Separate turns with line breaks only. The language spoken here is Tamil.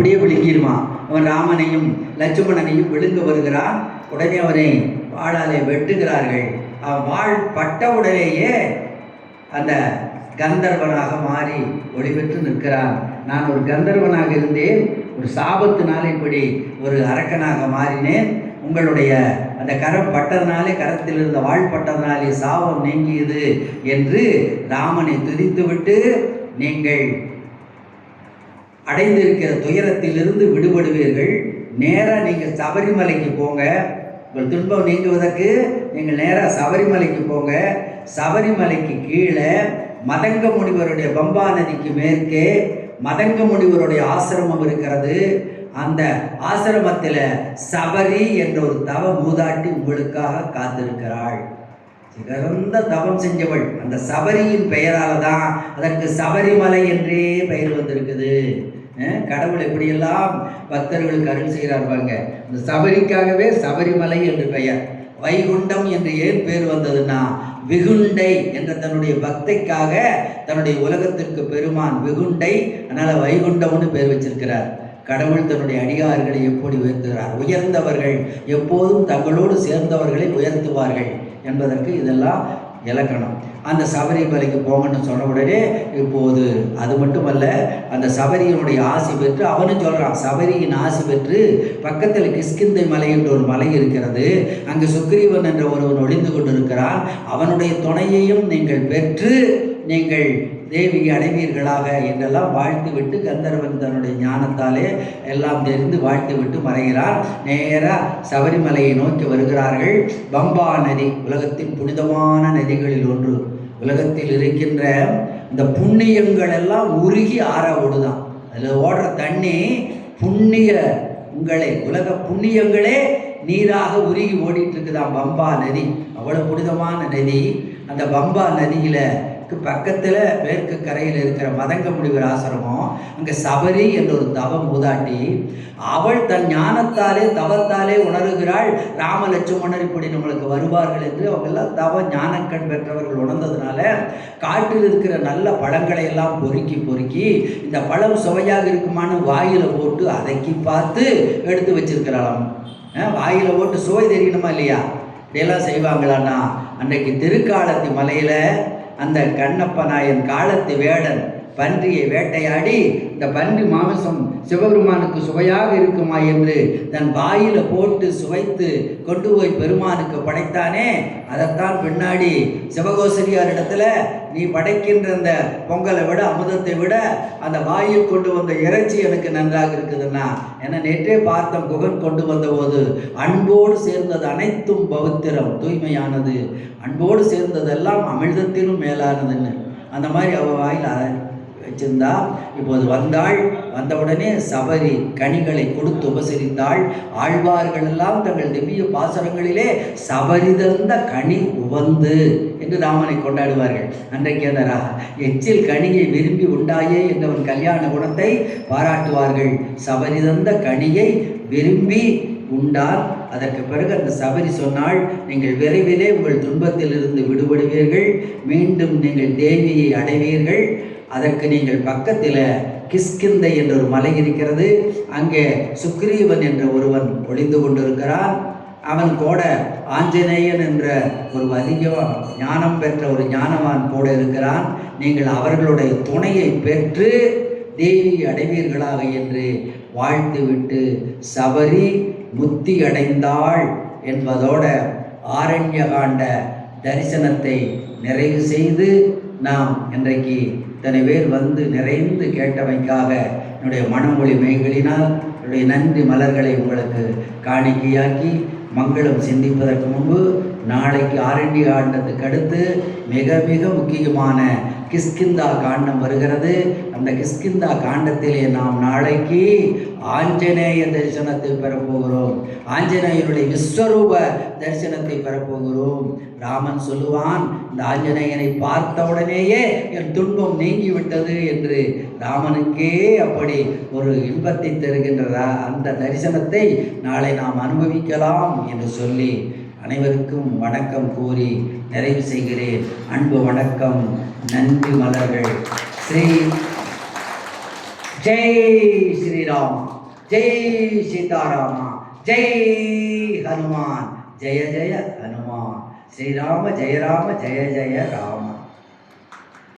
அப்படியே விழுங்கிடுவான் அவன் ராமனையும் லட்சுமணனையும் விழுங்க வருகிறான். உடனே அவனை வாழாலே வெட்டுகிறார்கள். அவன் வாழ் பட்ட உடனேயே அந்த கந்தர்வனாக மாறி ஒளிபெற்று நிற்கிறான். நான் ஒரு கந்தர்வனாக இருந்தேன். ஒரு சாபத்தினால இப்படி ஒரு அரக்கனாக மாறினேன். உங்களுடைய அந்த கரம் பட்டதுனாலே கரத்தில் இருந்த வாழ் பட்டதுனாலே சாபம் நீங்கியது என்று ராமனை துதித்துவிட்டு நீங்கள் அடைந்திருக்கிற துயரத்திலிருந்து விடுபடுவீர்கள். நேராக நீங்கள் சபரிமலைக்கு போங்க. உங்கள் துன்பம் நீங்குவதற்கு நீங்கள் நேராக சபரிமலைக்கு போங்க. சபரிமலைக்கு கீழே மதங்க முனிவருடைய பம்பா நதிக்கு மேற்கே மதங்க முனிவருடைய ஆசிரமம் இருக்கிறது. அந்த ஆசிரமத்தில் சபரி என்ற ஒரு தவ மூதாட்டி உங்களுக்காக காத்திருக்கிறாள். சிறந்த தவம் செஞ்சவள். அந்த சபரியின் பெயரால் தான் அதற்கு சபரிமலை என்றே பெயர் வந்திருக்குது. கடவுள் எப்படியெல்லாம் பக்தர்களுக்கு அருள் செய்கிறார் பாருங்க. இந்த சபரிக்காகவே சபரிமலை என்று பெயர். வைகுண்டம் என்று ஏன் பேர் வந்ததுன்னா விகுண்டை என்ற தன்னுடைய பக்தைக்காக தன்னுடைய உலகத்திற்கு பெருமான் விகுண்டை அதனால் வைகுண்டம்னு பேர் வச்சிருக்கிறார். கடவுள் தன்னுடைய அடியார்களை எப்படி உயர்த்துகிறார்? உயர்ந்தவர்கள் எப்போதும் தங்களோடு சேர்ந்தவர்களை உயர்த்துவார்கள் என்பதற்கு இதெல்லாம் இலக்கணம். அந்த சபரிமலைக்கு போங்கன்னு சொன்ன உடனே இப்போது அது மட்டுமல்ல அந்த சபரியினுடைய ஆசி பெற்று அவனும் சொல்கிறான் சபரியின் ஆசி பெற்று பக்கத்தில் கிஷ்கிந்தை மலை என்ற ஒரு மலை இருக்கிறது அங்கு சுக்ரீவன் என்ற ஒருவன் ஒளிந்து கொண்டிருக்கிறான் அவனுடைய துணையையும் நீங்கள் பெற்று நீங்கள் தேவியை அடைவீர்களாக என்றெல்லாம் வாழ்த்து விட்டு கந்தர்வன் தன்னுடைய ஞானத்தாலே எல்லாம் தெரிந்து வாழ்த்து விட்டு மறைகிறார். நேராக சபரிமலையை நோக்கி வருகிறார்கள். பம்பா நதி உலகத்தின் புனிதமான நதிகளில் ஒன்று. உலகத்தில் இருக்கின்ற இந்த புண்ணியங்கள் எல்லாம் உருகி ஆற ஓடுதான். அதில் ஓடுற தண்ணி புண்ணிய உங்களை உலக புண்ணியங்களே நீராக உருகி ஓடிட்டு இருக்குதான் பம்பா நதி. அவ்வளோ புனிதமான நதி. அந்த பம்பா நதியில் பக்கத்தில் மேற்கு கரையில் இருக்கிற மதங்க முனிவர் ஆசிரமம் அங்கே சபரி என்ற ஒரு தவ மூதாட்டி அவள் தன் ஞானத்தாலே தவத்தாலே உணர்கிறாள். ராம லட்சுமணர் இப்படி நம்மளுக்கு வருவார்கள் என்று அவங்கெல்லாம் தவ ஞானக்கண் பெற்றவர்கள் உணர்ந்ததுனால காட்டில் இருக்கிற நல்ல பழங்களை எல்லாம் பொறுக்கி பொறுக்கி இந்த பழம் சுவையாக இருக்குமான்னு வாயில் போட்டு அதக்கி பார்த்து எடுத்து வச்சிருக்கிறாளாம். வாயில் போட்டு சுவை தெரியணுமா இல்லையா? இதெல்லாம் செய்வாங்களான்னா அன்றைக்கு திருக்காலத்து மலையில் அந்த கண்ணப்ப நாயன் காலத்து வேடன் பன்றியை வேட்டையாடி இந்த பன்றி மாமிசம் சிவபெருமானுக்கு சுவையாக இருக்குமா என்று தன் வாயில போட்டு சுவைத்து கொண்டு போய் பெருமானுக்கு படைத்தானே? அதைத்தான் பின்னாடி சிவகோசரியாரிடத்துல நீ படைக்கின்ற அந்த பொங்கலை விட அமுதத்தை விட அந்த வாயில் கொண்டு வந்த இறைச்சி எனக்கு நன்றாக இருக்குதுன்னா? என நேற்றே பார்த்தம் குகன் கொண்டு வந்த போது அன்போடு சேர்ந்தது அனைத்தும் பவித்திரம் தூய்மையானது. அன்போடு சேர்ந்ததெல்லாம் அமிர்தத்திலும் மேலானதுன்னு. அந்த மாதிரி அவள் வாயில் அ- வச்சிருந்தா இப்போது வந்தாள் வந்தவுடனே சபரி கனிகளை கொடுத்து உபசரித்தாள். ஆழ்வார்கள் எல்லாம் தங்கள் திவ்ய பாசனங்களிலே சபரி தந்த கனி உவந்து என்று ராமனை கொண்டாடுவார்கள். அன்றைக்கு அந்த எச்சில் கனியை விரும்பி உண்டாயே என்றவன் கல்யாண குணத்தை பாராட்டுவார்கள். சபரி தந்த கனியை விரும்பி உண்டார். அதற்கு பிறகு அந்த சபரி சொன்னால் நீங்கள் விரைவிலே உங்கள் துன்பத்திலிருந்து விடுபடுவீர்கள். மீண்டும் நீங்கள் தேவியை அடைவீர்கள். அதற்கு நீங்கள் பக்கத்தில் கிஷ்கிந்தை என்ற ஒரு மலை இருக்கிறது. அங்கே சுக்ரீவன் என்ற ஒருவன் ஒளிந்து கொண்டிருக்கிறான். அவன் கூட ஆஞ்சநேயன் என்ற ஒரு அதிக ஞானம் பெற்ற ஒரு ஞானவான் கூட இருக்கிறான். நீங்கள் அவர்களுடைய துணையை பெற்று தேவி அடைவீர்களாக என்று வாழ்த்துவிட்டு சபரி முத்தி அடைந்தாள் என்பதோட ஆரண்யகாண்ட தரிசனத்தை நிறைவு செய்து நாம் இன்றைக்கு இத்தனை பேர் வந்து நிறைந்து கேட்டமைக்காக என்னுடைய மனமொழி மெய்களினால் என்னுடைய நன்றி மலர்களை உங்களுக்கு காணிக்கையாக்கி மங்களம் சிந்திப்பதற்கு முன்பு நாளைக்கு ஆரண்டி ஆண்டத்துக்கு அடுத்து மிக மிக முக்கியமான கிஷ்கிந்தா காண்டம் வருகிறது. அந்த கிஷ்கிந்தா காண்டத்திலே நாம் நாளைக்கு ஆஞ்சநேய தரிசனத்தை பெறப்போகிறோம். ஆஞ்சநேயருடைய விஸ்வரூப தரிசனத்தை பெறப்போகிறோம். ராமன் சொல்லுவான் இந்த ஆஞ்சநேயனை பார்த்தவுடனேயே என் துன்பம் நீங்கிவிட்டது என்று ராமனுக்கே அப்படி ஒரு இன்பத்தை தருகின்ற அந்த தரிசனத்தை நாளை நாம் அனுபவிக்கலாம் என்று சொல்லி அனைவருக்கும் வணக்கம் கூறி நிறைவு செய்கிறேன். அன்பு வணக்கம் நன்றி மலர்கள். ஸ்ரீ ஜெய் ஸ்ரீராம் ஜெய் சீதாராமா ஜெய் ஹனுமான் ஜெய ஜெய ஹனுமான். ஸ்ரீராம ஜெயராம ஜெய ஜெய ராம.